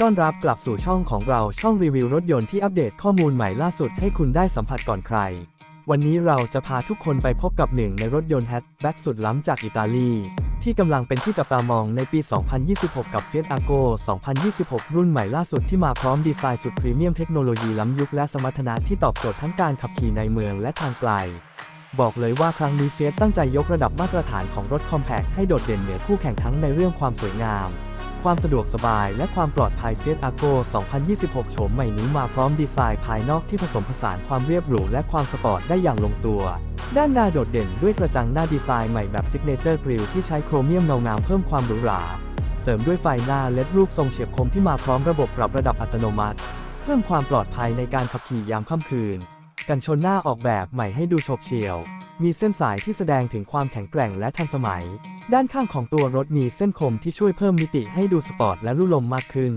ต้อนรับกลับสู่ช่องของเราช่องรีวิวรถยนต์ที่อัปเดตข้อมูลใหม่ล่าสุดให้คุณได้สัมผัสก่อนใคร วันนี้เราจะพาทุกคนไปพบกับหนึ่งในรถยนต์แฮชแบ็กสุดล้ำจากอิตาลี ที่กำลังเป็นที่จับตามองในปี 2026 กับ Fiat Argo 2026 รุ่นใหม่ล่าสุดที่มาพร้อมดีไซน์สุดพรีเมียมเทคโนโลยีล้ำยุคและสมรรถนะที่ตอบโจทย์ทั้งการขับขี่ในเมืองและทางไกลบอกเลยว่าครั้งนี้เฟียสตั้งใจยกระดับมาตรฐานของรถคอมแพคให้โดดเด่นเหนือคู่แข่งทั้งในเรื่องความสวยงาม ความสะดวกสบายและความปลอดภัย Fiat Argo 2026 โฉมใหม่นี้มาพร้อมดีไซน์ภายนอกที่ผสมผสานความเรียบหรูและความสปอร์ตได้อย่างลงตัว ด้านหน้าโดดเด่นด้วยกระจังหน้าดีไซน์ใหม่แบบซิกเนเจอร์กริลที่ใช้โครเมียมเงางามเพิ่มความหรูหรา เสริมด้วยไฟหน้าเลดรูปทรงเฉียบคมที่มาพร้อมระบบปรับระดับอัตโนมัติ เพิ่มความปลอดภัยในการขับขี่ยามค่ำคืน กันชนหน้าออกแบบใหม่ให้ดูโฉบเฉี่ยว มีเส้นสายที่แสดงถึงความแข็งแกร่งและทันสมัย ด้านข้างของตัวรถมีเส้นคมที่ช่วยเพิ่มมิติให้ดูสปอร์ตและรุ่ลมมากขึ้น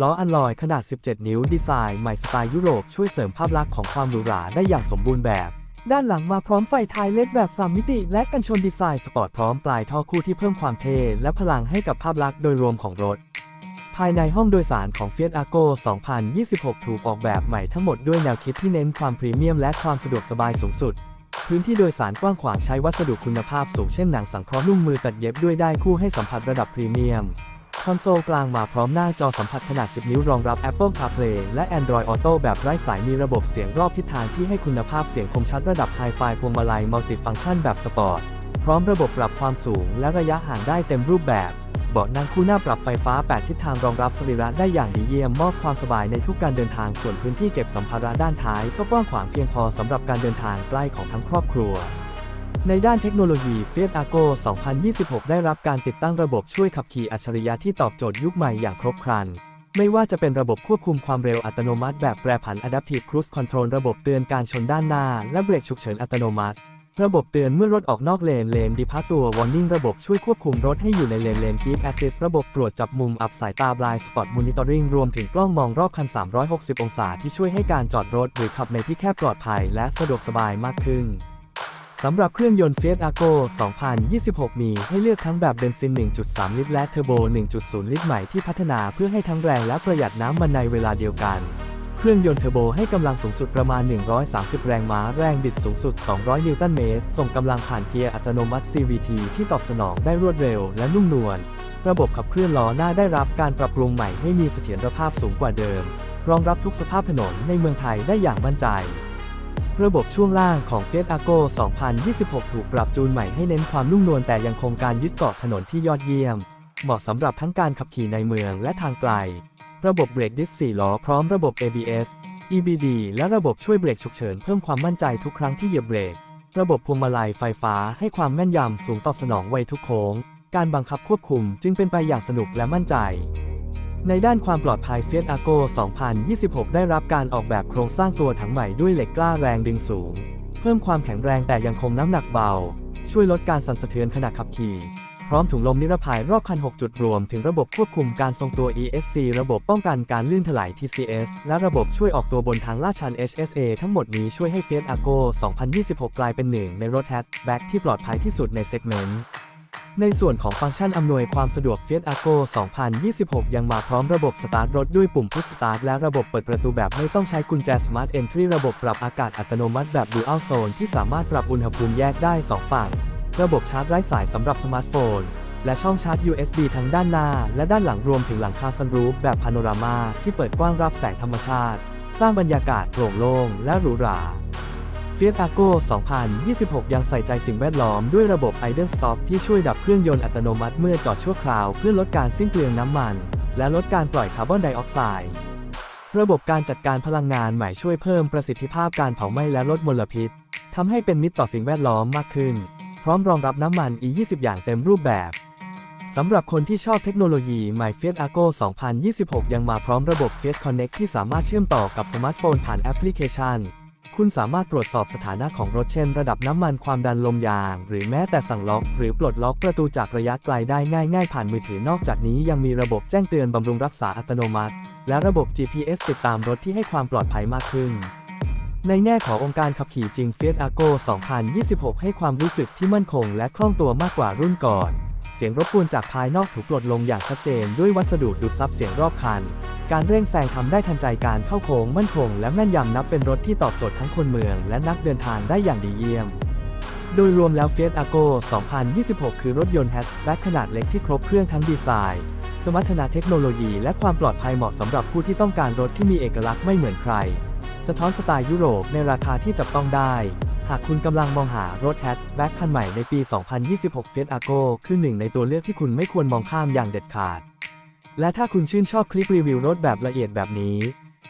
ล้ออันลอยขนาด 17 นิ้วดีไซน์ใหม่สไตล์ยุโรปช่วยเสริมภาพลักษณ์ของความหรูหราได้อย่างสมบูรณ์แบบ ด้านหลังมาพร้อมไฟท้ายเล็ดแบบ3มิติ และกันชนดีไซน์สปอร์ตพร้อมปลายท่อคู่ที่เพิ่มความเท่และพลังให้กับภาพลักษณ์โดยรวมของรถ ภายในห้องโดยสารของ Fiat Argo 2026 ถูกออกแบบใหม่ทั้งหมดด้วยแนวคิดที่เน้นความพรีเมียมและความสะดวกสบายสูงสุด พื้นที่โดยสารกว้างขวางใช้วัสดุคุณภาพสูงเช่นหนังสังเคราะห์นุ่มมือตัดเย็บด้วยได้คู่ให้สัมผัสระดับพรีเมียม คอนโซลกลางมาพร้อมหน้าจอสัมผัสขนาด 10 นิ้วรองรับ Apple CarPlay และ Android Auto แบบไร้สายมีระบบเสียงรอบทิศทางที่ให้คุณภาพเสียงคมชัดระดับไฮไฟพวงมาลัยมัลติฟังก์ชันแบบสปอร์ตพร้อมระบบปรับความสูงและระยะห่างได้เต็มรูปแบบ เบาะนั่งคู่หน้าปรับไฟฟ้า 8 ทิศทางรองรับสรีระได้อย่างดีเยี่ยมมอบความสบายในทุกการเดินทางส่วนพื้นที่เก็บสัมภาระด้านท้ายก็กว้างขวางเพียงพอสำหรับการเดินทางใกล้ของทั้งครอบครัวในด้านเทคโนโลยี Fiat Argo 2026 ได้รับการติดตั้งระบบช่วยขับขี่อัจฉริยะที่ตอบโจทย์ยุคใหม่อย่างครบครัน ไม่ว่าจะเป็นระบบควบคุมความเร็วอัตโนมัติแบบแปรผัน Adaptive Cruise Control ระบบเตือนการชนด้านหน้า และเบรกฉุกเฉินอัตโนมัติ ระบบเตือนเมื่อรถออกนอกเลน เลนดีพาตัว Warning ระบบช่วยควบคุมรถให้อยู่ในเลน เลน Keep Assist ระบบตรวจจับมุมอับสายตา Blind Spot Monitoring รวมถึงกล้องมองรอบคัน 360 องศาที่ช่วยให้การจอดรถหรือขับในที่แคบปลอดภัยและสะดวกสบายมากขึ้นสำหรับเครื่องยนต์ Fiat Argo 2026 มีให้เลือกทั้งแบบเบนซิน 1.3 ลิตร และเทอร์โบ 1.0 ลิตรใหม่ที่พัฒนาเพื่อให้ทั้งแรงและประหยัดน้ำมันในเวลาเดียวกัน เครื่องยนต์เทอร์โบให้กำลังสูงสุดประมาณ 130 แรงม้า แรงบิดสูงสุด 200 นิวตันเมตร ส่งกำลังผ่านเกียร์อัตโนมัติ CVT ที่ตอบสนองได้รวดเร็วและนุ่มนวล ระบบขับเคลื่อนล้อหน้าได้รับการปรับปรุงใหม่ให้มีเสถียรภาพสูงกว่าเดิม รองรับทุกสภาพถนนในเมืองไทยได้อย่างมั่นใจ ระบบช่วงล่างของ Fiat Argo 2026 ถูกปรับจูนใหม่ให้เน้นความนุ่มนวลแต่ยังคงการยึดเกาะถนนที่ยอดเยี่ยม เหมาะสำหรับทั้งการขับขี่ในเมืองและทางไกล ระบบเบรกดิส4ล้อพร้อมระบบ ABS EBD และระบบช่วยเบรกฉุกเฉินเพิ่มความมั่นใจทุกครั้งที่เหยียบเบรก ระบบพวงมาลัยไฟฟ้าให้ความแม่นยำสูงตอบสนองไวทุกโค้ง การบังคับควบคุมจึงเป็นไปอย่างสนุกและมั่นใจ ในด้านความปลอดภัย Fiat Argo 2026 ได้รับการออกแบบโครงสร้างตัวถังใหม่ด้วยเหล็กกล้าแรงดึงสูง เพิ่มความแข็งแรงแต่ยังคงน้ำหนักเบา ช่วยลดการสั่นสะเทือนขณะขับขี่ พร้อมถุงลมนิรภัยรอบคัน 6 จุดรวมถึงระบบควบคุมการทรงตัว ESC ระบบป้องกันการลื่นถลาย TCS และระบบช่วยออกตัวบนทางลาดชัน HSA ทั้งหมดนี้ช่วยให้ Fiat Argo 2026 กลายเป็นหนึ่งในรถแฮชแบ็กที่ปลอดภัยที่สุดในเซกเมนต์ในส่วนของฟังก์ชันอำนวยความสะดวก Fiat Argo 2026 ยังมาพร้อมระบบสตาร์ทรถด้วยปุ่มพุชสตาร์ทและระบบเปิดประตูแบบไม่ต้องใช้กุญแจ Smart Entry ระบบปรับอากาศอัตโนมัติแบบ Dual Zone ที่สามารถปรับอุณหภูมิแยกได้ 2 ฝั่ง ระบบชาร์จไร้สายสำหรับสมาร์ทโฟน และช่องชาร์จ USB ทั้งด้านหน้า และด้านหลังรวมถึงหลังคาซันรูฟแบบพาโนรามาที่เปิดกว้างรับแสงธรรมชาติ สร้างบรรยากาศโปร่งโล่งและหรูหรา Fiat Argo 2026 ยังใส่ใจสิ่งแวดล้อมด้วยระบบ Idle Stop ที่ช่วยดับเครื่องยนต์อัตโนมัติเมื่อจอดชั่วคราวเพื่อลดการสิ้นเปลืองน้ำมัน และลดการปล่อยคาร์บอนไดออกไซด์ระบบการจัดการพลังงานใหม่ช่วยเพิ่มประสิทธิภาพการเผาไหม้และลดมลพิษทำให้เป็นมิตรต่อสิ่งแวดล้อมมากขึ้น พร้อมรองรับน้ำมัน E20 อย่างเต็มรูปแบบสำหรับคนที่ชอบเทคโนโลยีใหม่ Fiat Argo 2026 ยังมาพร้อมระบบ Fiat Connect ที่สามารถเชื่อมต่อกับสมาร์ทโฟนผ่านแอปพลิเคชัน คุณสามารถตรวจสอบสถานะของรถเช่น ระดับน้ำมันความดันลมยาง หรือแม้แต่สั่งล็อก หรือปลดล็อกประตูจากระยะไกลได้ง่าย ๆ ผ่านมือถือนอกจากนี้ยังมีระบบแจ้งเตือนบำรุงรักษาอัตโนมัติ และระบบ GPS ติดตามรถที่ให้ความปลอดภัยมากขึ้น ในแง่ขององค์การขับขี่จริง Fiat Argo 2026 ให้ความรู้สึกที่มั่นคงและคล่องตัวมากกว่ารุ่นก่อน เสียงรบกวนจากภายนอกถูกปลดลงอย่างชัดเจนด้วยวัสดุดูดซับเสียงรอบคัน การเร่งแซงทำได้ทันใจการเข้าโค้งมั่นคงและแม่นยำนับเป็นรถที่ตอบโจทย์ทั้งคนเมืองและนักเดินทางได้อย่างดีเยี่ยม โดยรวมแล้ว Fiat Argo 2026 คือรถยนต์แฮชแบ็กขนาดเล็กที่ครบเครื่องทั้งดีไซน์ สมรรถนะเทคโนโลยี และความปลอดภัยเหมาะสำหรับผู้ที่ต้องการรถที่มีเอกลักษณ์ไม่เหมือนใคร สะท้อนสไตล์ยุโรปในราคาที่จับต้องได้ หากคุณกำลังมองหารถแฮชแบ็กคันใหม่ในปี 2026 Fiat Argo คือหนึ่งในตัวเลือกที่คุณไม่ควรมองข้ามอย่างเด็ดขาด และถ้าคุณชื่นชอบคลิปรีวิวรถแบบละเอียดแบบนี้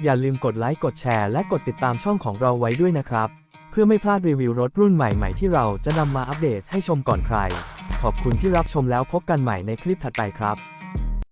อย่าลืมกดไลค์กดแชร์และกดติดตามช่องของเราไว้ด้วยนะครับ เพื่อไม่พลาดรีวิวรถรุ่นใหม่ ๆ ที่เราจะนำมาอัปเดตให้ชมก่อนใคร ขอบคุณที่รับชมแล้วพบกันใหม่ในคลิปถัดไปครับ